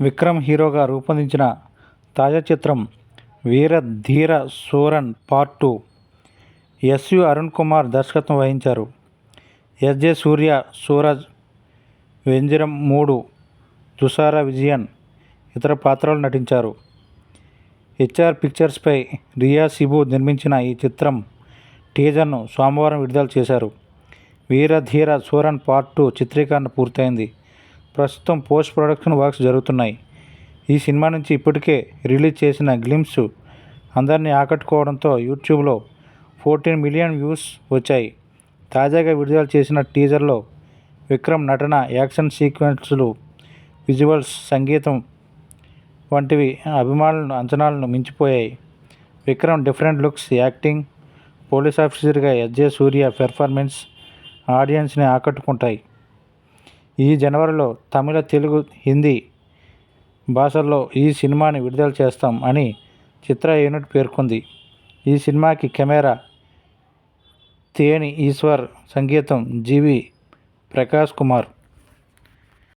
విక్రమ్ హీరోగా రూపొందించిన తాజా చిత్రం Veera Dheera Sooran part two. S U Arun Kumar దర్శకత్వం వహించారు. ఎస్జే సూర్య సూరజ్ వెంజిరం మూడు తుషార విజయన్ ఇతర పాత్రలు నటించారు. హెచ్ఆర్ పిక్చర్స్పై రియా సిబు నిర్మించిన ఈ చిత్రం టీజర్ను సోమవారం విడుదల చేశారు. వీరధీర సూరన్ పార్ట్ టూ చిత్రీకరణ పూర్తయింది. ప్రస్తుతం పోస్ట్ ప్రొడక్షన్ వర్క్స్ జరుగుతున్నాయి. ఈ సినిమా నుంచి ఇప్పటికే రిలీజ్ చేసిన గ్లిమ్స్ అందరినీ ఆకట్టుకోవడంతో యూట్యూబ్లో ఫోర్టీన్ మిలియన్ వ్యూస్ వచ్చాయి. తాజాగా విడుదల చేసిన టీజర్లో విక్రమ్ నటన యాక్షన్ సీక్వెన్స్లు విజువల్స్ సంగీతం వంటివి అభిమానులను అంచనాలను మించిపోయాయి. Vikram different looks acting police ఆఫీసర్గా ఎస్జే సూర్య పెర్ఫార్మెన్స్ ఆడియన్స్ని ఆకట్టుకుంటాయి. ఈ జనవరిలో తమిళ తెలుగు హిందీ భాషల్లో ఈ సినిమాని విడుదల చేస్తాం అని చిత్ర యూనిట్ పేర్కొంది. ఈ సినిమాకి కెమెరా తేని ఈశ్వర్ సంగీతం జీవి ప్రకాష్ కుమార్.